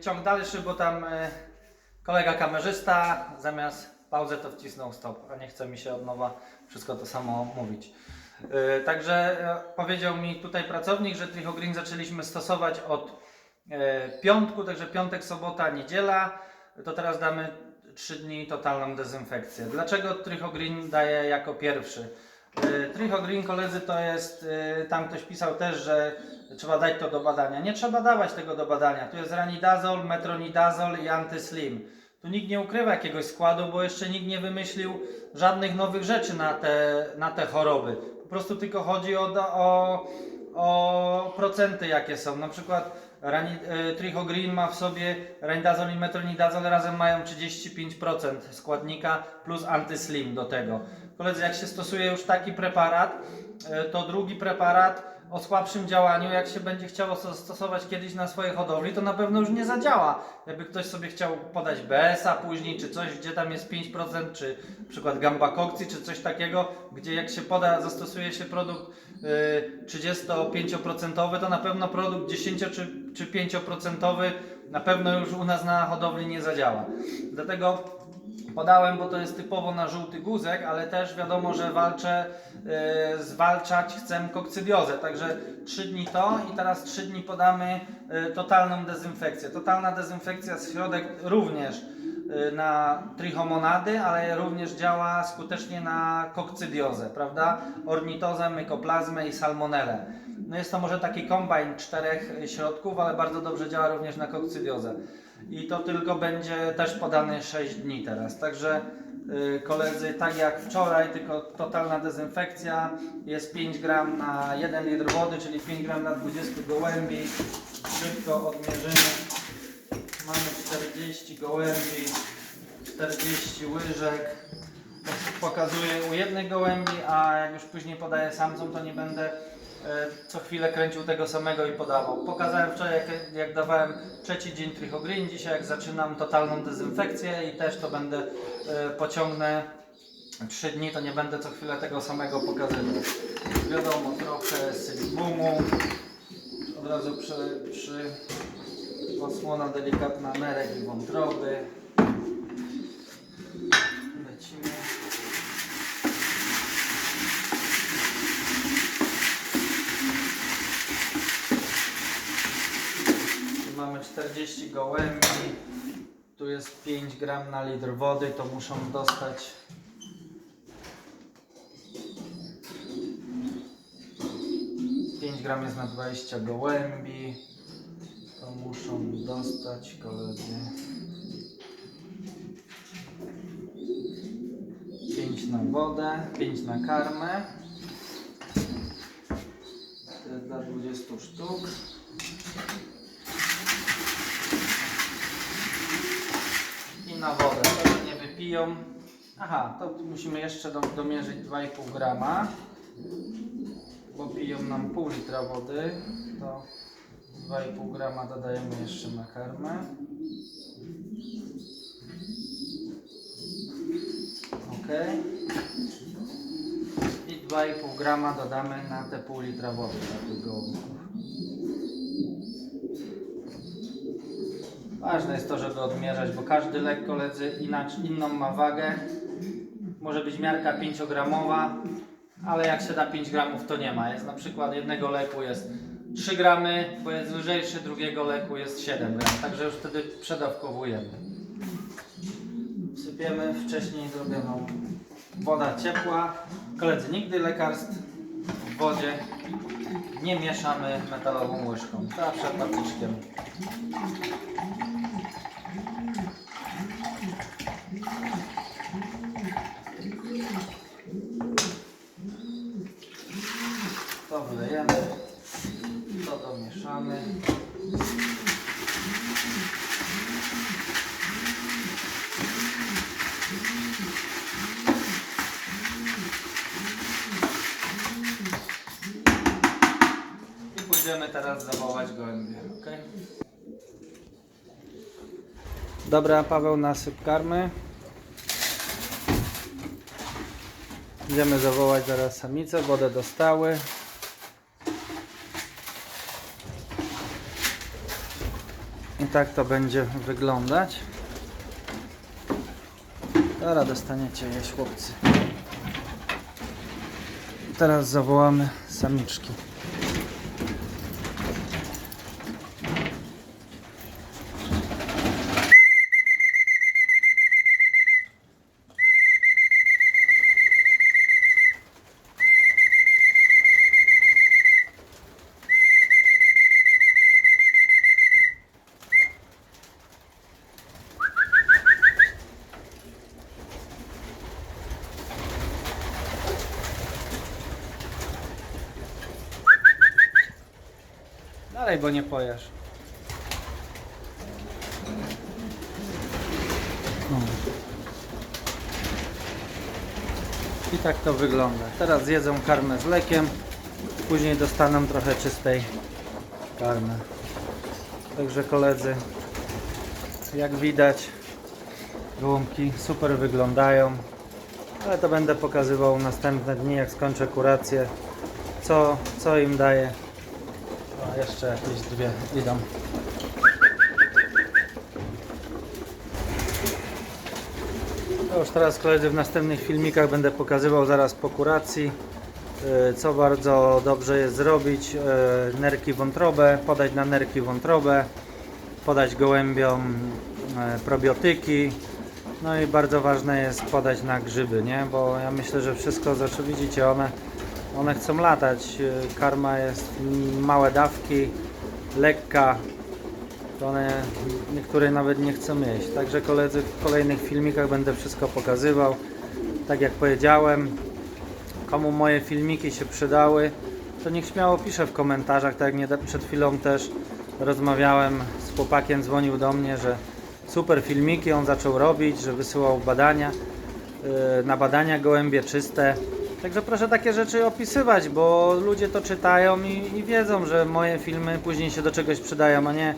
ciąg dalszy, bo tam e, kolega kamerzysta zamiast pauzę to wcisnął stop, a nie chce mi się od nowa wszystko to samo mówić. E, Także e, powiedział mi tutaj pracownik, że Tricho Green zaczęliśmy stosować od piątku, także piątek, sobota, niedziela. To teraz damy 3 dni totalną dezynfekcję. Dlaczego Tricho Green daje jako pierwszy? E, Tricho Green, koledzy, to jest, e, tam ktoś pisał też, że trzeba dać to do badania. Nie trzeba dawać tego do badania. Tu jest ranidazol, metronidazol i antyslim. Tu nikt nie ukrywa jakiegoś składu, bo jeszcze nikt nie wymyślił żadnych nowych rzeczy na te, na te choroby. Po prostu tylko chodzi o, o, o procenty jakie są. Na przykład e, Trichogreen ma w sobie ranidazol i metronidazol razem mają 35% składnika plus antyslim do tego. Koledzy, jak się stosuje już taki preparat, e, to drugi preparat o słabszym działaniu, jak się będzie chciało sto- stosować kiedyś na swojej hodowli, to na pewno już nie zadziała. Jakby ktoś sobie chciał podać BS-a później, czy coś, gdzie tam jest 5%, czy na przykład gambakokcji, czy coś takiego, gdzie jak się poda, zastosuje się produkt y, 35%, to na pewno produkt 10 czy, czy 5% na pewno już u nas na hodowli nie zadziała. Dlatego podałem, bo to jest typowo na żółty guzek, ale też wiadomo, że walczę, y, zwalczać chcę kokcydiozę. Także 3 dni to i teraz 3 dni podamy y, totalną dezynfekcję. Totalna dezynfekcja z środek również y, na trichomonady, ale również działa skutecznie na kokcydiozę, prawda? Ornitozę, mykoplazmę i salmonellę. No jest to może taki kombajn czterech środków, ale bardzo dobrze działa również na kokcydiozę. I to tylko będzie też podane 6 dni teraz. Także y, koledzy, tak jak wczoraj, tylko totalna dezynfekcja. Jest 5 gram na 1 litr wody, czyli 5 gram na 20 gołębi. Szybko odmierzymy. Mamy 40 gołębi, 40 łyżek. Pokazuję u jednej gołębi, a jak już później podaję samcom, to nie będę co chwilę kręcił tego samego i podawał. Pokazałem wczoraj, jak, jak dawałem trzeci dzień Trichogreen, dzisiaj jak zaczynam totalną dezynfekcję i też to będę e, pociągnę 3 dni, to nie będę co chwilę tego samego pokazywał. Wiadomo, trochę sylibumu, od razu przy, przy delikatna nerek i wątroby. Lecimy. Tu mamy 40 gołębi. Tu jest 5 gram na litr wody, to muszą dostać Pięć gram jest na 20 gołębi. To muszą dostać koledzy 5 na wodę, 5 na karmę. To jest dla 20 sztuk. I na wodę. Że nie wypiją. Aha, to musimy jeszcze do, domierzyć 2,5 grama. Bo piją nam pół litra wody. To 2,5 grama dodajemy jeszcze na karmę. Ok. I 2,5 grama dodamy na te pół litra wody dla tych gołąbków. Ważne jest to, żeby odmierzać, bo każdy lek koledzy inaczej, inną ma wagę. Może być miarka 5-gramowa, ale jak się da 5 gramów to nie ma. Jest na przykład jednego leku jest 3 gramy, bo jest lżejszy, drugiego leku jest 7 gram. Także już wtedy przedawkowujemy. Sypiemy wcześniej zrobioną woda ciepła. Koledzy, nigdy lekarstw w wodzie nie mieszamy metalową łyżką. Zawsze patyczkiem. To wlejemy, to domieszamy. I pójdziemy teraz zawołać gołębie, ok? Dobra, Paweł nasyp karmy. Idziemy zawołać zaraz samicę, wodę dostały. I tak to będzie wyglądać. Teraz dostaniecie jeść chłopcy. Teraz zawołamy samiczki. Dalej, bo nie pojesz. No. I tak to wygląda. Teraz zjedzą karmę z lekiem, później dostaną trochę czystej karmy. Także koledzy, jak widać, gołąbki super wyglądają, ale to będę pokazywał następne dni, jak skończę kurację, co, co im daję. Jeszcze jakieś dwie idą. To już teraz koledzy w następnych filmikach będę pokazywał zaraz po kuracji e, co bardzo dobrze jest zrobić e, nerki wątrobę, podać na nerki wątrobę podać gołębiom e, probiotyki no i bardzo ważne jest podać na grzyby, nie? Bo ja myślę, że wszystko, znaczy widzicie, one, one chcą latać. Karma jest małe dawki, lekka. One niektóre nawet nie chcą jeść. Także koledzy w kolejnych filmikach będę wszystko pokazywał. Tak jak powiedziałem, komu moje filmiki się przydały, to niech śmiało pisze w komentarzach, tak jak przed chwilą też rozmawiałem z chłopakiem, dzwonił do mnie, że super filmiki on zaczął robić, że wysyłał badania, yy, na badania gołębie czyste. Także proszę takie rzeczy opisywać, bo ludzie to czytają i, i wiedzą, że moje filmy później się do czegoś przydają, a nie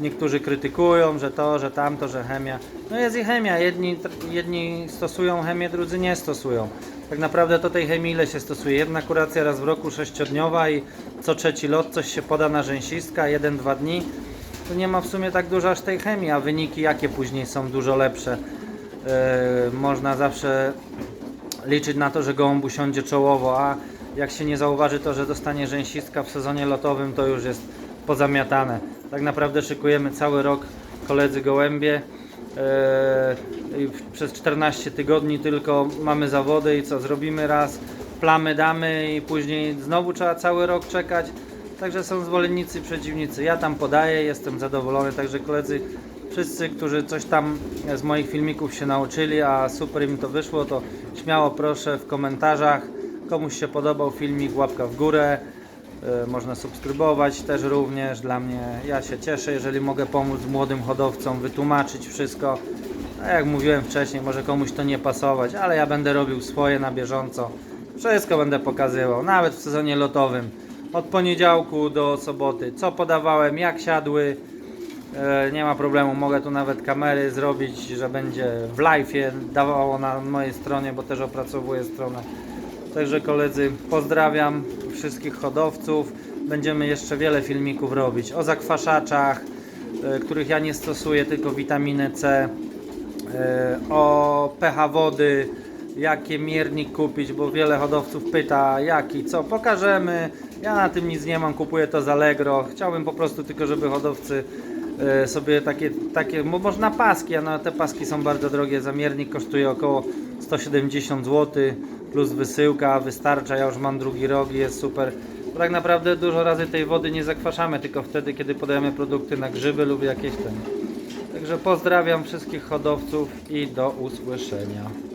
niektórzy krytykują, że to, że tamto, że chemia. No jest i chemia, jedni, jedni stosują chemię, drudzy nie stosują. Tak naprawdę to tej chemii ile się stosuje? Jedna kuracja raz w roku sześciodniowa i co trzeci lot coś się poda na rzęsistka, jeden, dwa dni. To nie ma w sumie tak dużo aż tej chemii, a wyniki jakie później są dużo lepsze. Yy, można zawsze liczyć na to, że gołąb usiądzie czołowo, a jak się nie zauważy to, że dostanie rzęsistka w sezonie lotowym, to już jest pozamiatane. Tak naprawdę szykujemy cały rok koledzy gołębie. W- przez 14 tygodni tylko mamy zawody i co zrobimy raz, plamy damy i później znowu trzeba cały rok czekać. Także są zwolennicy przeciwnicy. Ja tam podaję, jestem zadowolony. Także koledzy, wszyscy, którzy coś tam z moich filmików się nauczyli, a super im to wyszło, to śmiało proszę w komentarzach. Komuś się podobał filmik, łapka w górę. E, Można subskrybować też również. Dla mnie ja się cieszę, jeżeli mogę pomóc młodym hodowcom, wytłumaczyć wszystko. A jak mówiłem wcześniej, może komuś to nie pasować, ale ja będę robił swoje na bieżąco. Wszystko będę pokazywał, nawet w sezonie lotowym. Od poniedziałku do soboty, co podawałem, jak siadły. E, Nie ma problemu, mogę tu nawet kamery zrobić, że będzie w live dawało na mojej stronie, bo też opracowuję stronę. Także koledzy, pozdrawiam wszystkich hodowców. Będziemy jeszcze wiele filmików robić o zakwaszaczach, e, których ja nie stosuję, tylko witaminę C, e, o pH wody, jakie miernik kupić, bo wiele hodowców pyta jaki, co pokażemy. Ja na tym nic nie mam, kupuję to z Allegro. Chciałbym po prostu tylko, żeby hodowcy sobie takie, takie bo można paski, a no, te paski są bardzo drogie. Zamiernik kosztuje około 170 zł plus wysyłka, wystarcza. Ja już mam drugi rok i jest super. Bo tak naprawdę dużo razy tej wody nie zakwaszamy, tylko wtedy, kiedy podajemy produkty na grzyby lub jakieś ten. Także pozdrawiam wszystkich hodowców i do usłyszenia.